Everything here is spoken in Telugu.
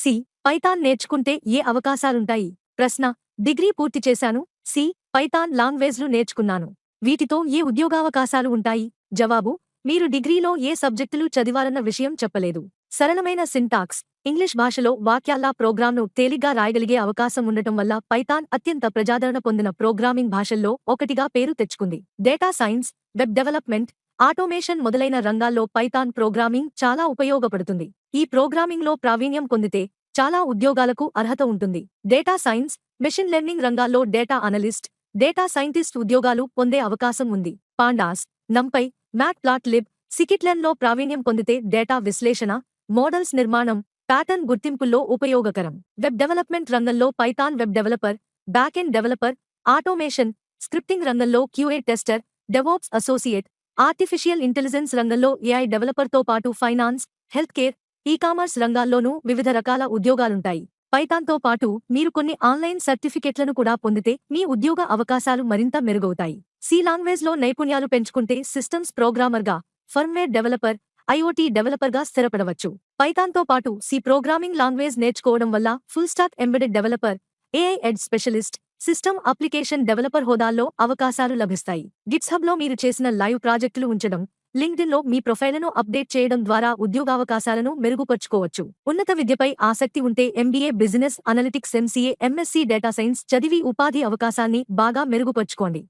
సి. పైథాన్ నేర్చుకుంటే ఏ అవకాశాలుంటాయి? ప్రశ్న. డిగ్రీ పూర్తి చేశాను. సి. పైథాన్ లాంగ్వేజ్లు నేర్చుకున్నాను. వీటితో ఏ ఉద్యోగావకాశాలు ఉంటాయి? జవాబు. మీరు డిగ్రీలో ఏ సబ్జెక్టులు చదివారన్న విషయం చెప్పలేదు. సరళమైన సింటాక్స్. ఇంగ్లీష్ భాషలో వాక్యాల్లా ప్రోగ్రామ్ను తేలిగ్గా రాయగలిగే అవకాశం ఉండటం వల్ల పైథాన్ అత్యంత ప్రజాదరణ పొందిన ప్రోగ్రామింగ్ భాషల్లో ఒకటిగా పేరు తెచ్చుకుంది. Data science web development automation మొదలైన రంగాల్లో పైథాన్ ప్రోగ్రామింగ్ చాలా ఉపయోగపడుతుంది. ఈ ప్రోగ్రామింగ్లో ప్రావీణ్యం పొందితే చాలా ఉద్యోగాలకు అర్హత ఉంటుంది. డేటా సైన్స్ మెషిన్ లెర్నింగ్ రంగాల్లో డేటా అనలిస్ట్ డేటా సైంటిస్ట్ ఉద్యోగాలు పొందే అవకాశం ఉంది. Pandas NumPy matplotlib సికిట్లెన్లో ప్రావీణ్యం పొందితే డేటా విశ్లేషణ మోడల్స్ నిర్మాణం ప్యాటర్న్ గుర్తింపుల్లో ఉపయోగకరం. వెబ్ డెవలప్మెంట్ రంగంలో Python web developer backend developer automation scripting రంగంలో QA tester DevOps associate artificial intelligence రంగంలో ఏఐ డెవలపర్తో పాటు finance health care e commerce రంగాల్లోనూ వివిధ రకాల ఉద్యోగాలుంటాయి. పైథాన్తో పాటు మీరు కొన్ని ఆన్లైన్ సర్టిఫికెట్లను కూడా పొందితే మీ ఉద్యోగ అవకాశాలు మరింత మెరుగవుతాయి. సి లాంగ్వేజ్లో నైపుణ్యాలు పెంచుకుంటే సిస్టమ్స్ ప్రోగ్రామర్గా ఫర్మ్వేర్ డెవలపర్ ఐఓటీ డెవలపర్గా స్థిరపడవచ్చు. పైథాన్తో పాటు సి ప్రోగ్రామింగ్ లాంగ్వేజ్ నేర్చుకోవడం వల్ల full stack embedded developer AI ed specialist system application developer హోదాల్లో అవకాశాలు లభిస్తాయి. గిట్స్హబ్లో మీరు చేసిన లైవ్ ప్రాజెక్టులు ఉంచడం లింక్డ్ఇన్లో మీ ప్రొఫైలను అప్డేట్ చేయడం ద్వారా ఉద్యోగావకాశాలను మెరుగుపరుచుకోవచ్చు. ఉన్నత విద్యపై ఆసక్తి ఉంటే MBA business analytics MCA MSc data science చదివి ఉపాధి అవకాశాన్ని బాగా మెరుగుపరుచుకోండి.